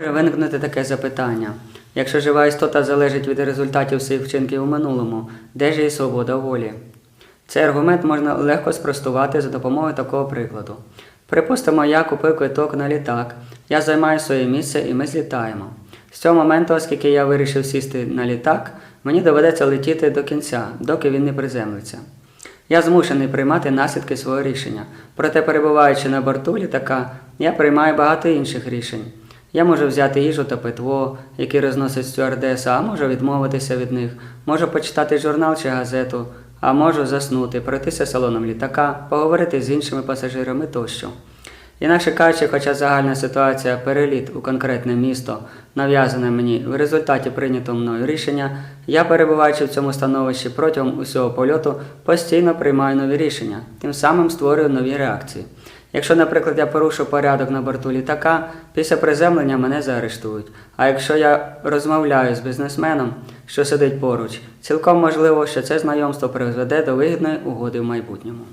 Може виникнути таке запитання. Якщо жива істота залежить від результатів своїх вчинків у минулому, де ж її свобода волі? Цей аргумент можна легко спростувати за допомогою такого прикладу. Припустимо, я купив квиток на літак, я займаю своє місце і ми злітаємо. З цього моменту, оскільки я вирішив сісти на літак, мені доведеться летіти до кінця, доки він не приземлиться. Я змушений приймати наслідки свого рішення. Проте, перебуваючи на борту літака, я приймаю багато інших рішень. Я можу взяти їжу та питво, які розносить стюардеса, а можу відмовитися від них, можу почитати журнал чи газету, а можу заснути, пройтися салоном літака, поговорити з іншими пасажирами тощо. Інакше кажучи, хоча загальна ситуація переліт у конкретне місто нав'язана мені в результаті прийнятого мною рішення, я, перебуваючи в цьому становищі протягом усього польоту, постійно приймаю нові рішення, тим самим створюю нові реакції. Якщо, наприклад, я порушу порядок на борту літака, після приземлення мене заарештують. А якщо я розмовляю з бізнесменом, що сидить поруч, цілком можливо, що це знайомство призведе до вигідної угоди в майбутньому.